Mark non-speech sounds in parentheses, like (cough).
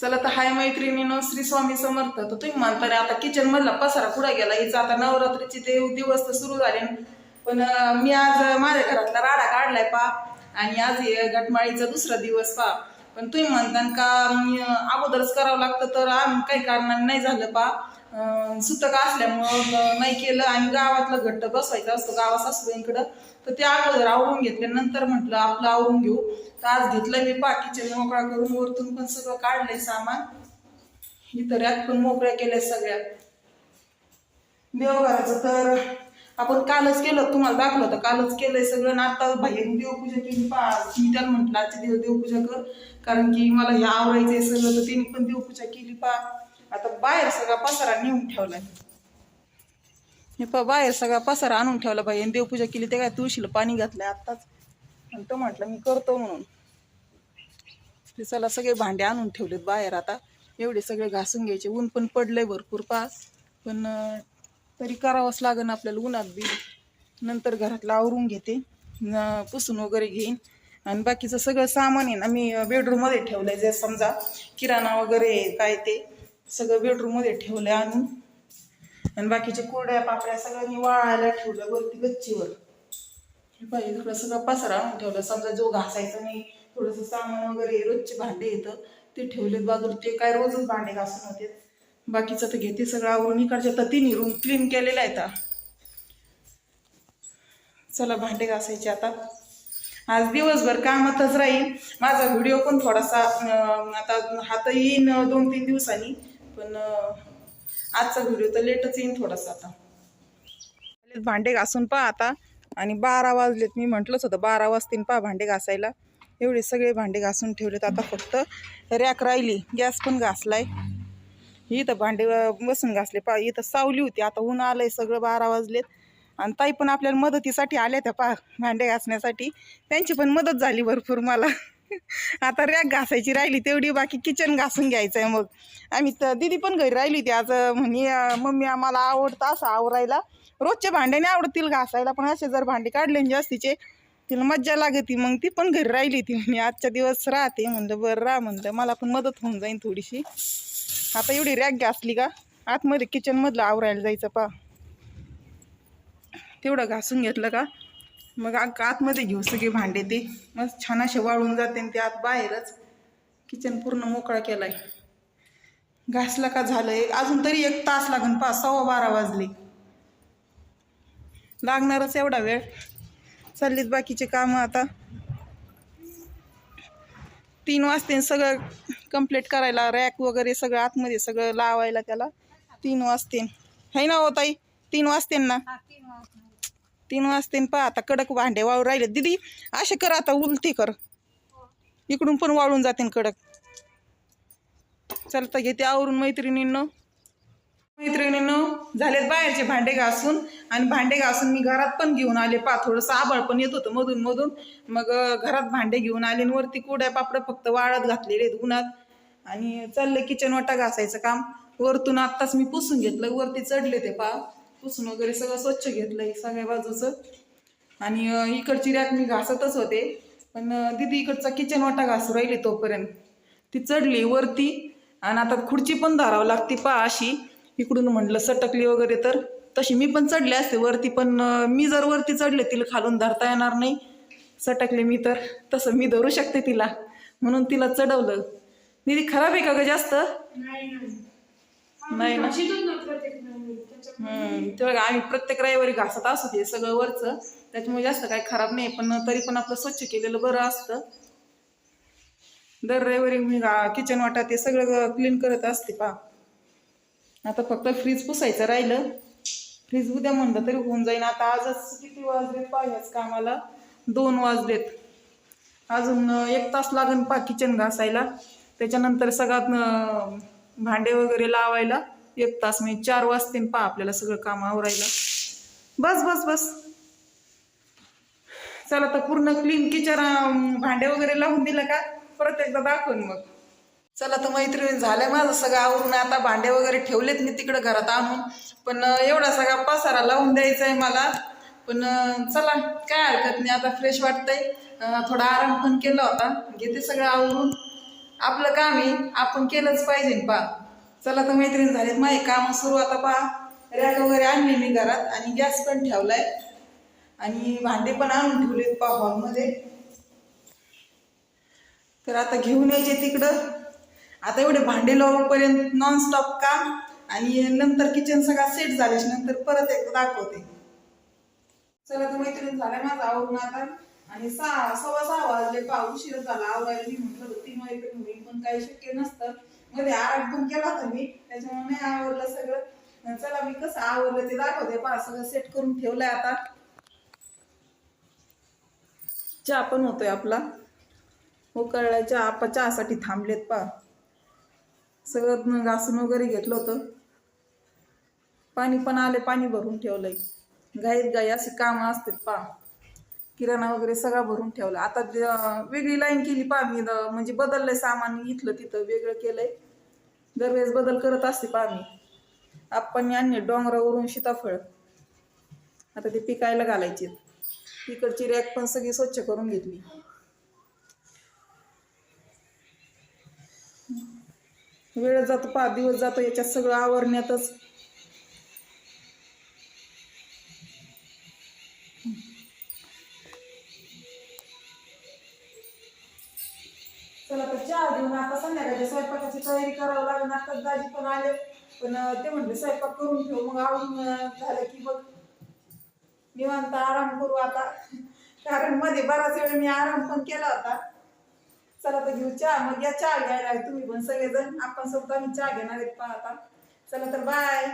चला तर हाय मैत्रिणीनं श्री स्वामी समर्थ. तर तुम्ही म्हणता आता किचन मधला पसारा कुठं गेला? हिचा आता नवरात्रीची ते दिवस तर सुरू झाले. पण मी आज माझ्या घरातला राडा काढलाय पा. आणि आज हे घटमाळीचा दुसरा दिवस पा. पण तुम्ही म्हणता का अगोदरच करावं लागतं तर आम्ही काही कारणाने नाही झालं पा. सुतक असल्यामुळं नाही केलं आणि गावातलं घट्ट बसवायचं असतं गावा सासूबाईंकडं. तर ते अगोदर आवरून घेतल्यानंतर नंतर म्हटलं आपलं आवरून घेऊ. तर आज घेतलं मी बाकीचे मोकळा करून वरतून पण सगळं काढलंय सामान. इतरात पण मोकळ्या केल्या सगळ्या. देवघराचं तर आपण कालच केलं तुम्हाला दाखवलं होतं कालच केलंय सगळं. ना आता बाहेर देवपूजा केली पा मी त्याला म्हटलं आजच्या दिवस देवपूजा कर. कारण की मला हे आवरायचंय सगळं तर तिने पण देवपूजा केली पा. आता बाहेर सगळा पसारा नेऊन ठेवलाय. हे पा बाहेर सगळा पसारा आणून ठेवला बाई. आणि देवपूजा केली ते काय तुळशीला पाणी घातलंय आत्ताच. आणि तो म्हटलं मी करतो म्हणून. ते चला सगळे भांडे आणून ठेवलेत बाहेर आता. एवढे सगळे घासून घ्यायचे. ऊन पण पडलंय भरपूर पास. पण तरी करावंच लागेल आपल्याला उन्हात बी. नंतर घरातलं आवरून घेते. पुसून वगैरे घेईन. आणि बाकीचं सगळं सामान आहे ना मी बेडरूममध्ये ठेवलंय. जे समजा किराणा वगैरे काय ते. सगळं बेडरूममध्ये ठेवलं आणून. आणि बाकीच्या कोरड्या पापड्या सगळ्यांनी वाळायला ठेवलं वरती गच्चीवर. हे पाहिजे तिकडं सगळं पसरा आणून ठेवलं. समजा जो घासायचा नाही थोडंसं सामान वगैरे रोजचे भांडे येतं ते ठेवलेत. बाजूला ते काय रोजच भांडे घासून होते. बाकीचं तर घेते सगळं आवरून इकडच्या तर तिन्ही रूम क्लीन केलेला आहे आता. चला भांडे घासायचे आता. आज दिवसभर कामातच राहील माझा व्हिडिओ पण थोडासा आता हात येईन दोन तीन दिवसांनी. पण आजचा व्हिडिओ तर लेटच येईन थोडासा आता. भांडे घासून पहा आता. आणि बारा वाजलेत मी म्हटलंच होतं बारा वाजतीन पहा भांडे घासायला. एवढे सगळे भांडे घासून ठेवलेत आता फक्त. रॅक राहिली गॅस पण घासलाय. इथं भांडे बसून घासले पहा. इथं सावली होती आता ऊन आलंय सगळं बारा वाजलेत. आणि ताई पण आपल्याला मदतीसाठी आल्या त्या पहा भांडे घासण्यासाठी. त्यांची पण मदत झाली भरपूर मला. (laughs) आता रॅक घासायची राहिली तेवढी बाकी किचन घासून घ्यायचं आहे मग. आम्ही तर दिदी पण घरी राहिली होती आज म्हणे मम्मी आम्हाला आवडतं असं आवरायला. रोजच्या भांड्याने आवडतील घासायला पण असे जर भांडे काढले ना जास्तीचे तिला मज्जा लागती. मग ती पण घरी राहिली ती म्हणे आजच्या दिवस राहते म्हणलं बरं राह म्हणलं मला पण मदत होऊन जाईल थोडीशी. आता एवढी रॅक घासली का आतमध्ये किचनमधलं आवरायला जायचं पा तेवढं घासून घेतलं का? मग आतमध्ये घेऊ सगळे भांडे ते. मग छान असे वाळून जाते आणि ते आत बाहेरच किचन पूर्ण मोकळा केलाय. घासला का झालंय? अजून तरी एक तास लागन पाच सव्वा बारा वाजले. लागणारच एवढा वेळ. चाललीत बाकीचे कामं आता. तीन वाजते सगळं कंप्लीट करायला रॅक वगैरे सगळं आतमध्ये सगळं लावायला त्याला. तीन वाजते. है ना हो ताई? तीन वाजते ना? तीन वाजते पहा आता कडक भांडे वाळू राहिले. दिदी असे कर आता उलटी कर. इकडून पण वाळून जाते कडक. चलता घेते आवरून मैत्रिणींनो. मैत्रिणीनं झालेत बाहेरचे भांडे घासून. आणि भांडे घासून मी घरात पण घेऊन आले. पा थोडंसं आबळ पण येत होतं मधून मधून. मग घरात भांडे घेऊन आले आणि वरती कुड्या पापड फक्त वाळत घातलेले आहेत उन्हात. आणि चाललं किचन वाटा घासायचं काम. वरतून आत्ताच मी पुसून घेतलं. वरती चढले ते पा पुसून वगैरे सगळं स्वच्छ घेतलंय सगळ्या बाजूचं. आणि इकडची रॅक मी घासतच होते. पण दिदी दीदी इकडचा किचन वाटा घासू राहिली तोपर्यंत. ती चढली वरती आणि आता खुर्ची पण धरावं लागते पा अशी. इकडून म्हटलं सटकली वगैरे तर. तशी मी पण चढले असते वरती पण मी जर वरती चढले तिला खालून धरता येणार नाही. सटकले मी तर. तसं मी धरू शकते तिला. म्हणून तिला चढवलं. दीदी खराब आहे का ग जास्त? नाही ना. हम्म, ते बघा आम्ही प्रत्येक रविवारी घासत असतो ते सगळं वरचं. त्याच्यामुळे जास्त काही खराब नाही पण तरी पण आपलं स्वच्छ केलेलं बरं असतं. दर रविवारी मी किचन वाटा ते सगळं क्लीन करत असते पा आता फक्त फ्रीज पुसायचं राहिलं. फ्रीज उद्या म्हणलं तरी होऊन जाईन. आता आजच किती वाजलेत पाहिजेच कामाला? दोन वाजलेत. अजून एक तास लागेल पा किचन घासायला. त्याच्यानंतर सगळ्यात भांडे वगैरे लावायला एक तास म्हणजे चार वाजते पा आपल्याला सगळं काम आवरायला. बस बस बस. चला तर पूर्ण क्लीन किचन भांडे वगैरे लावून दिलं का? परत एकदा दाखवून मग. चला तर मैत्रिणी झालंय माझं सगळं आवरून. आता भांडे वगैरे ठेवलेत मी तिकडं घरात आणून. पण एवढा सगळा पसारा लावून द्यायचा आहे मला. पण चला काय हरकत नाही. आता फ्रेश वाटतंय. थोडा आराम पण केला होता. घेते सगळं आवरून. आपलं काम आहे आपण केलंच पाहिजे पा चला तर मैत्रीण झालीत माझी काम सुरू आता पा रॅक वगैरे आणली मी घरात आणि गॅस पण ठेवलाय. आणि भांडे पण आणून ठेवलेत पा हॉलमध्ये. तर आता घेऊन यायचे तिकडं. आता एवढे भांडे लावपर्यंत नॉनस्टॉप काम आणि नंतर किचन सगळा सेट झाल्याच्यानंतर परत एकदा दाखवते. चला तर मैत्रीण झालाय माझा आवडून आता. आणि सहा सव्वा सहा वाजले पा शिरत झाला आवरायला मी म्हटलं होतं तीन वाजेपर्यंत पण काही शक्य नसतं. मध्ये आराम पण केला होता मी त्याच्यामुळे नाही आवरलं सगळं. चला मी कसं आवरलं ते दाखवते पा सगळं सेट करून ठेवलंय आता. चहा पण होतोय आपला. हो, उकळला चहा आपा चहासाठी थांबलेत पा सगळं घासून वगैरे घेतलं होतं. पाणी पण आले पाणी भरून ठेवलंय. गाईत गाई अशी कामं असतात पा किराणा वगैरे सगळा भरून ठेवला. आता वेगळी लाईन केली पा मी द- म्हणजे बदललंय सामान इथलं तिथं वेगळं केलंय. दरवेळेस बदल करत असते पा मी. आपण आणले डोंगरावरून सीताफळ. आता ते पिकायला घालायचे. तिकडची रॅक पण सगळी स्वच्छ करून घेतली. वेळ जातो पा दिवस जातो याच्यात सगळं आवरण्यातच. चला तर चहा घेऊन आता संध्याकाळच्या स्वयंपाकाची तयारी करावं लागेल. आता दाजी पण आले. पण ते म्हणले स्वयंपाक करून ठेवू. मग आवडून झालं की बघ. निवांत आराम करू आता. कारण मध्ये बराच वेळ मी आराम पण केला होता. चला तर घेऊ चहा. मग या चहा घ्यायला तुम्ही पण सगळेजण. आपण सोबत आम्ही चहा घेणार आहेत पण आता. चला तर बाय